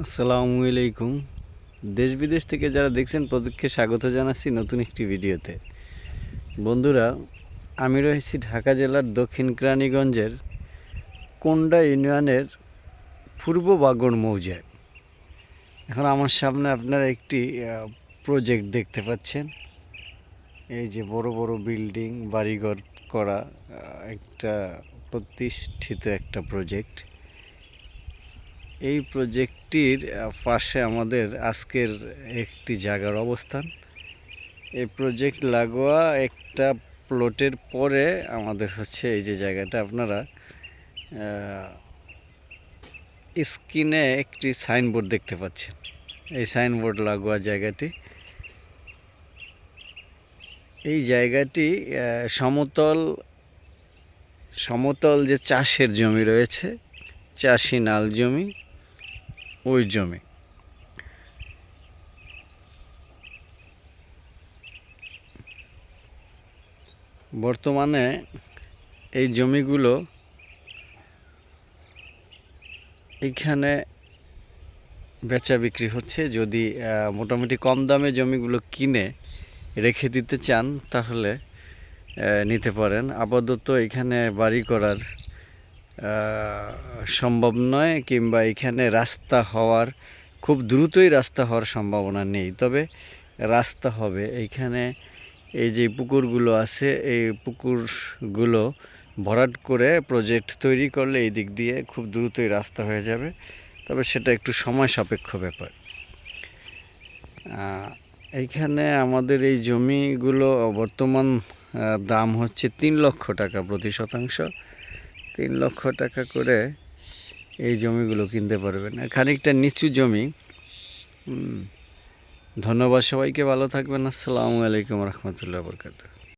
আসসালামু আলাইকুম। দেশ বিদেশ থেকে যারা দেখছেন, প্রত্যেককে স্বাগত জানাচ্ছি নতুন একটি ভিডিওতে। বন্ধুরা, আমি রয়েছি ঢাকা জেলার দক্ষিণ কেরানীগঞ্জের কোন্ডা ইউনিয়নের পূর্ব বাগড় মৌজায়। এখন আমার সামনে আপনারা একটি প্রজেক্ট দেখতে পাচ্ছেন। এই যে বড় বড় বিল্ডিং, বাড়িঘর করা একটা প্রতিষ্ঠিত একটা প্রজেক্ট এই প্রজেক্টটির পাশে আমাদের আজকের একটি জায়গার অবস্থান। এই প্রজেক্ট লাগোয়া একটা প্লটের পরে আমাদের হচ্ছে এই যে জায়গাটা, আপনারা স্ক্রিনে একটি সাইনবোর্ড দেখতে পাচ্ছেন। এই সাইনবোর্ড লাগোয়া জায়গাটি। এই জায়গাটি সমতল সমতল যে চাষের জমি রয়েছে, চাষি নাল জমি ওই জমি। বর্তমানে এই জমিগুলো এইখানে বেচা বিক্রি হচ্ছে। যদি মোটামুটি কম দামে জমিগুলো কিনে রেখে দিতে চান, তাহলে নিতে পারেন। আপাতত এখানে বাড়ি করার সম্ভব নয় কিংবা এখানে রাস্তা হওয়ার, খুব দ্রুতই রাস্তা হওয়ার সম্ভাবনা নেই। তবে রাস্তা হবে। এইখানে এই যে পুকুরগুলো আছে, এই পুকুরগুলো ভরাট করে প্রজেক্ট তৈরি করলে এই দিক দিয়ে খুব দ্রুতই রাস্তা হয়ে যাবে। তবে সেটা একটু সময় সাপেক্ষ ব্যাপার। এইখানে আমাদের এই জমিগুলো বর্তমান দাম হচ্ছে তিন লক্ষ টাকা প্রতি শতাংশ। তিন লক্ষ টাকা করে এই জমিগুলো কিনতে পারবেন। খানিকটা নিচু জমি। ধন্যবাদ সবাইকে, ভালো থাকবেন। আসসালামু আলাইকুম রহমতুল্লাহ বরকাত